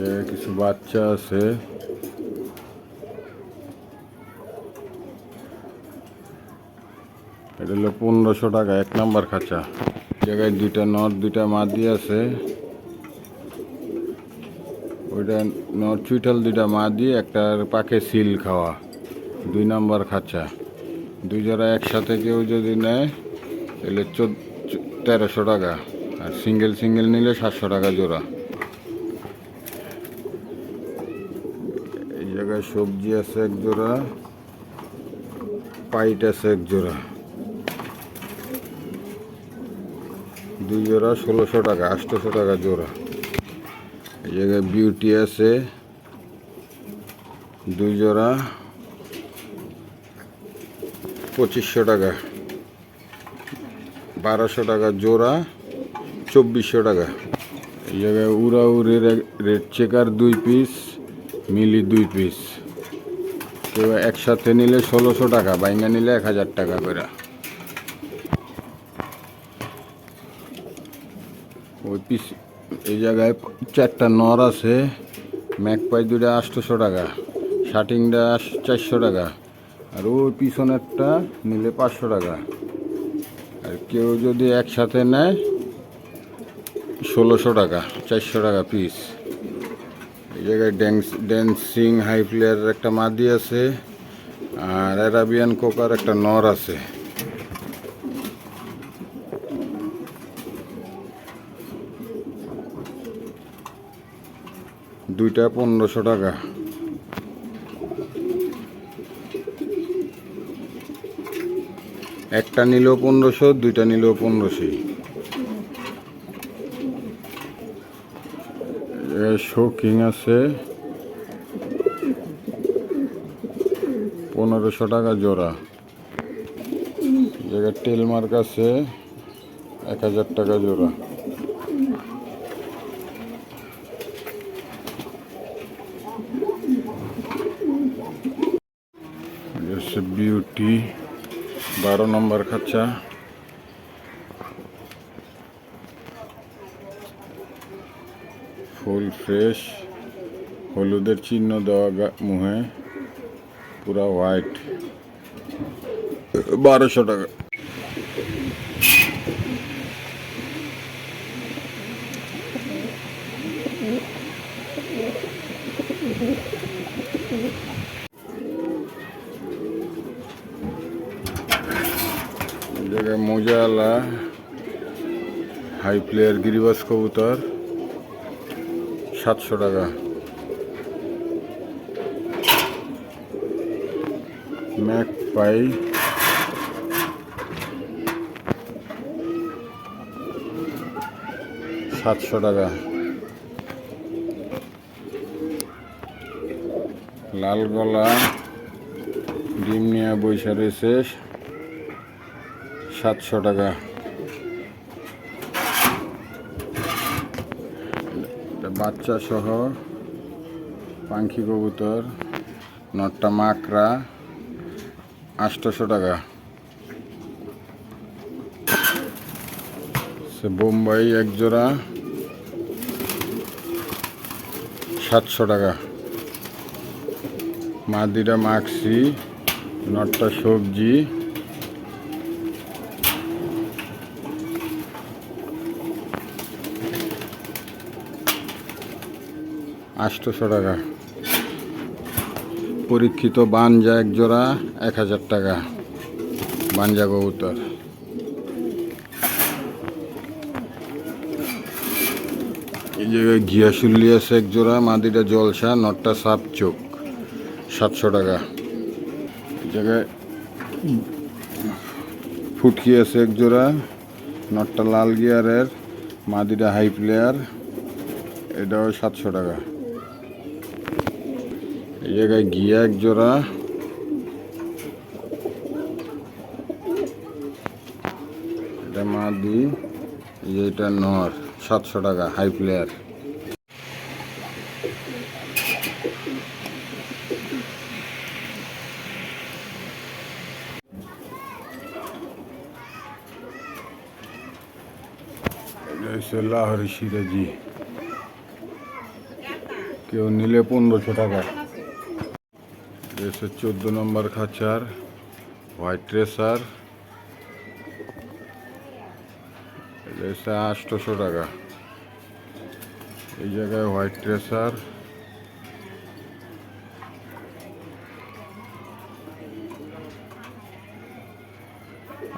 জায়গায় কিছু বাচ্চা আছে। এটা হলো পনেরোশো টাকা, এক নাম্বার খাঁচা। জায়গায় দুইটা নট, দুইটা মাদি আছে। ওইটা নট চুইটাল দুইটা মাদি একটার পাকে সিল খাওয়া। দুই নাম্বার খাঁচা। দুই জোড়া একসাথে কেউ যদি নেয়, তাহলে চোদ্দ, তেরোশো টাকা। আর সিঙ্গেল সিঙ্গেল নিলে সাতশো টাকা জোড়া এই জায়গায় সবজি আছে এক জোড়া, পাইট আছে এক জোড়া। দুই জোড়া ষোলোশো টাকা, আটশোশো টাকা জোড়া। এই জায়গায় বিউটি আছে, দুই জোড়া, পঁচিশশো টাকা। বারোশো টাকা জোড়া, চব্বিশশো টাকা। এই জায়গায় উড়াউড়ির রেড চেকার দুই পিস। মিলি দুই পিস কেউ একসাথে নিলে ষোলোশো টাকা, বাইঙ্গা নিলে এক হাজার টাকা করে। ওই পিস এই জায়গায় চারটা নর আছে ম্যাকপাই দুটা আটশোশো টাকা, শার্টিংটা চারশো টাকা, আর ওই পিছনেরটা নিলে পাঁচশো টাকা। আর কেউ যদি একসাথে নেয়, ষোলোশো টাকা, চারশো টাকা পিস জায়গায় ড্যান্স, ড্যান্সিং হাই প্লেয়ারের একটা মাদি আছে আর অ্যারাবিয়ান কোকার একটা নর আছে। দুইটা পনেরোশো টাকা। একটা নিলেও পনেরোশো, দুইটা নিলেও পনেরোশোই শৌকিং আছে। পনেরোশো টাকা জোড়া। জায়গায় টেল মার্ক আছে, এক হাজার টাকা জোড়া। বিউটি বারো নম্বর খাঁচা। Full fresh. হলুদের চিহ্ন দেওয়া মুহে। পুরা হোয়াইট। বারোশো টাকা। জায়গায় মোজালা হাই প্লেয়ার গিরিবাস কবুতর। সাতশো টাকা। Magpie. সাতশো টাকা। লাল গলা ডিম নিয়ে বৈশা রয়েছে সাতশো টাকা এটা বাচ্চা সহ পাখি কবুতর, নটটা মাকড়া আটশোশো টাকা। সে বোম্বাই এক জোড়া সাতশো টাকা। মাদিরা মাখছি নটটা সবজি আটশোশো টাকা। পরীক্ষিত বানজা এক জোড়া এক হাজার টাকা বানজা কবুতর। এই জায়গায় ঘিয়াশুল্লি আছে এক জোড়া মাদিটা জলসা, নটটা সাপ চোখ, সাতশো টাকা। এই জায়গায় ফুটকি আছে এক জোড়া নটটা লাল গিয়ারের, মাদিটা হাই প্লেয়ার, এটাও সাতশো টাকা। এই জায়গায় ঘিয়া এক জোড়া এটা মাদি এই যে এটা নর, সাতশো টাকা হাই প্লেয়ার হচ্ছে সিরাজি। কেউ নিলে পনেরোশো টাকা। এসে চোদ্দ নম্বর খাঁচার হোয়াইট ট্রেসার এসে আটশোশো টাকা। এই জায়গায় হোয়াইট ট্রেসার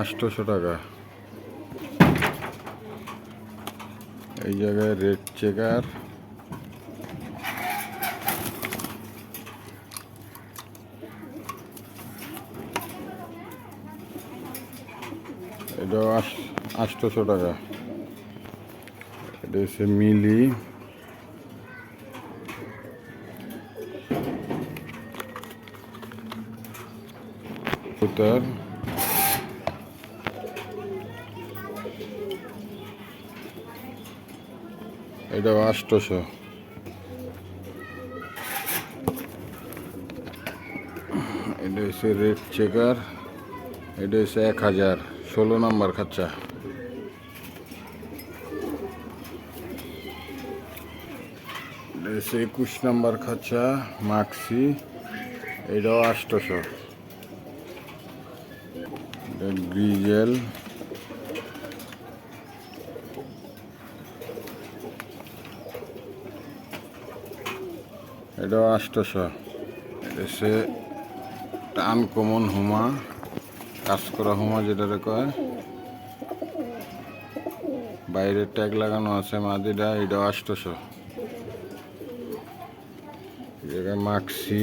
আটশোশো টাকা। এই জায়গায় রেড চেকার। এটাও আটশোশো টাকা। এটা হচ্ছে মিলি। সুতার এটাও আটশোশো। এটা হচ্ছে রেড চেকার। এটা হচ্ছে এক হাজার। ষোলো নম্বর খাঁচা এটা হচ্ছে একুশ নম্বর খাঁচা মাক্সি। এটাও এটা গ্রিজেল। এটাও এটা হচ্ছে আনকমন হুমা। কাজ করা হুমা কয়? বাইরে ট্যাগ লাগানো আছে মাদিটা এটা অষ্টশো মাক্সি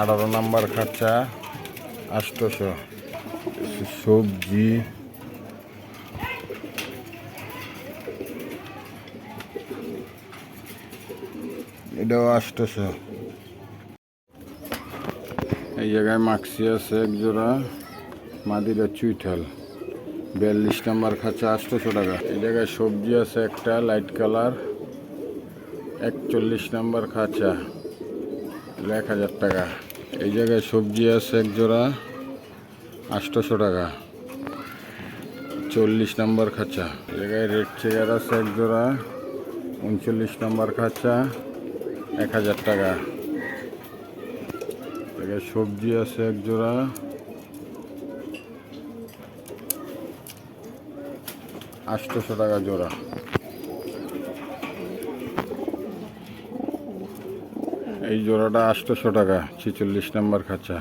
আঠারো নাম্বার খাঁচা আটশোশো। সবজি। এটাও আটশোশো। এই জায়গায় মাক্সি আছে এক জোড়া, মাদিরা চুইঠাল। বিয়াল্লিশ নাম্বার খাঁচা আটশোশো টাকা। এই জায়গায় সবজি আছে একটা, লাইট কালার। একচল্লিশ নাম্বার খাঁচা এক হাজার টাকা। এই জায়গায় সবজি আছে এক জোড়া, আটশোশো টাকা। চল্লিশ নম্বর খাঁচা। এই জায়গায় রেড চেয়ার আছে এক জোড়া, উনচল্লিশ নম্বর খাঁচা, এক হাজার টাকা। জায়গায় সবজি আছে এক জোড়া। আটশোশো টাকা জোড়া। এই জোড়াটা আটশোশো টাকা ছেচল্লিশ নম্বর খাঁচা।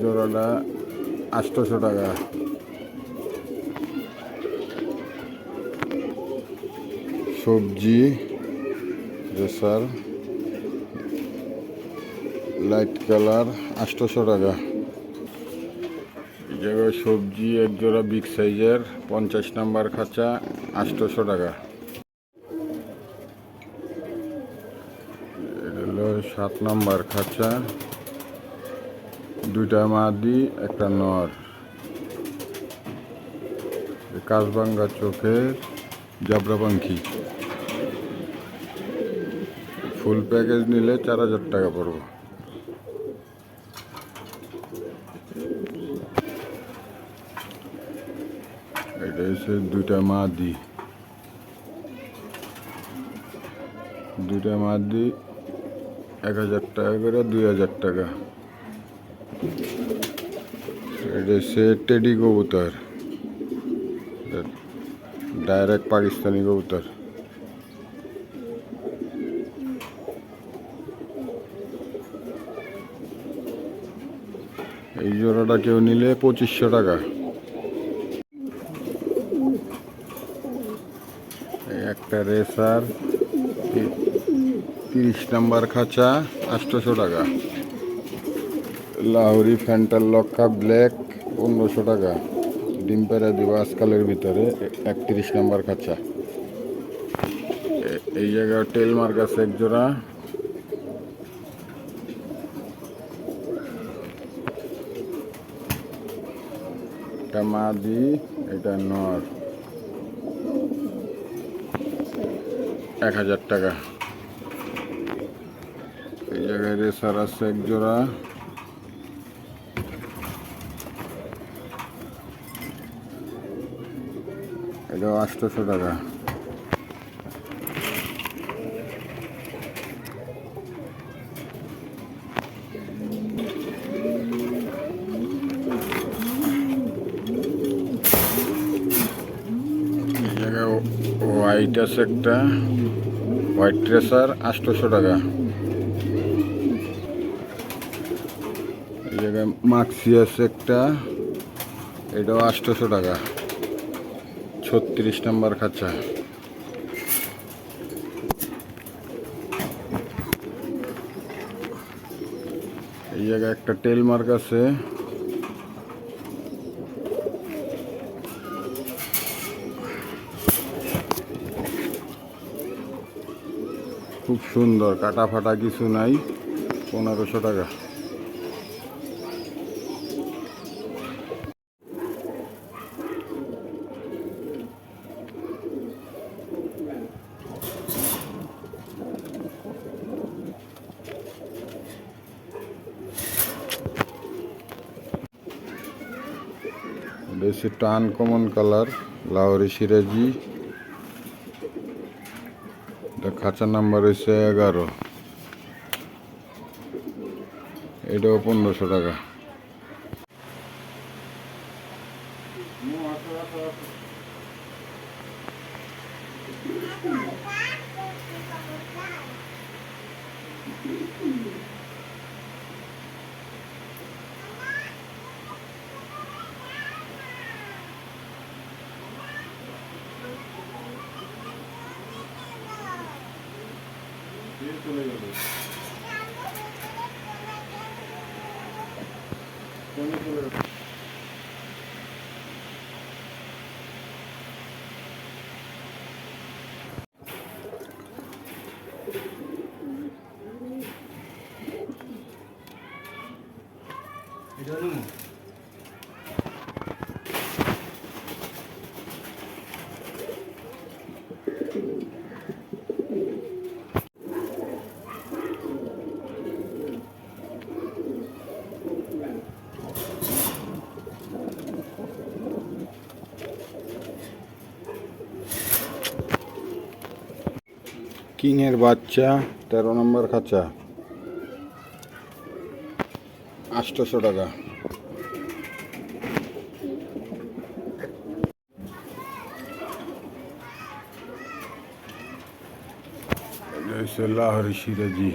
জোড়াটা আটশোশো টাকা। সবজি রেসার লাইট কালার আটশোশো টাকা। জায়গায় সবজি এক জোড়া বিগ সাইজের পঞ্চাশ নাম্বার খাঁচা আটশোশো টাকা। সাত নাম্বার খাঁচা। দুইটা মাদি, একটা নর। কাজবাঙ্গা চোখের জাবরা পাখি ফুল প্যাকেজ নিলে চার হাজার টাকা পড়বে। এটা হচ্ছে দুইটা মাদি। দুইটা মাদি এক হাজার টাকা করে দুই হাজার টাকা। এটা হচ্ছে টেডি কবুতর। ডাইরেক্ট পাকিস্তানি কবুতর। এই জোড়াটা কেউ নিলে পঁচিশশো টাকা। একটা রেসার, তিরিশ নাম্বার খাঁচা আটশোশো টাকা। লাহরি ফ্যান্টাল লক্কা ব্ল্যাক, পনেরোশো টাকা। ডিম পেড়া দিব আজকালের ভিতরে, একত্রিশ নাম্বার খাঁচা। এই জায়গায় টেল মার্ক আছে এক জোড়া। এটা মাদি, এটা নর। এক হাজার টাকা। এই জায়গায় রেসার আছে এক জোড়া। এটাও আটশোশো টাকা এই জায়গায় হোয়াইট আছে একটা হোয়াইট ট্রেসার আটশোশো টাকা। জায়গায় মাক্সি আছে একটা, এটাও আটশোশো টাকা। ছত্রিশ নাম্বার খাঁচা। এই জায়গায় একটা টেল মার্ক আছে। খুব সুন্দর কাটা ফাটা কিছু নাই পনেরোশো টাকা। বেশি একটা আনকমন কালার লাহোরি সিরাজি। এটা খাঁচা নাম্বার হয়েছে এগারো। এটাও পনেরোশো টাকা। 人のように。কিংয়ের বাচ্চা, তেরো নম্বর খাঁচা। আটশোশো টাকা। লাহোরি সিরাজি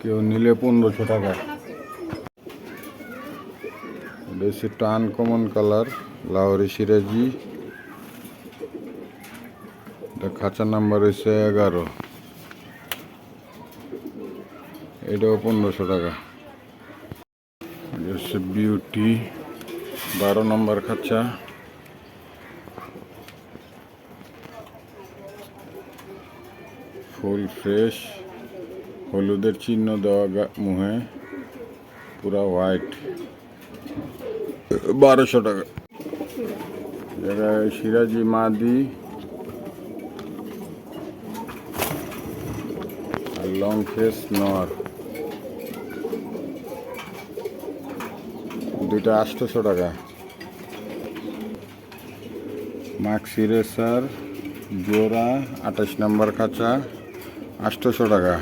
কেউ নিলে পনেরোশো টাকা। হচ্ছে একটা আনকমন কালার, লাহোরি সিরাজি এটা খাঁচা নাম্বার হচ্ছে এগারো। এটাও পনেরোশো টাকা। হচ্ছে বিউটি বারো নম্বর খাঁচা। ফুল ফ্রেশ, হলুদের চিহ্ন দেওয়া মুহে, পুরা হোয়াইট। বারোশো টাকা। জায়গায় সিরাজি মাদি। লং ফেস নর দুইটা আটশোশো টাকা। মাক্সি রেসার জোড়া আঠাশ নম্বর খাঁচা আটশোশো টাকা।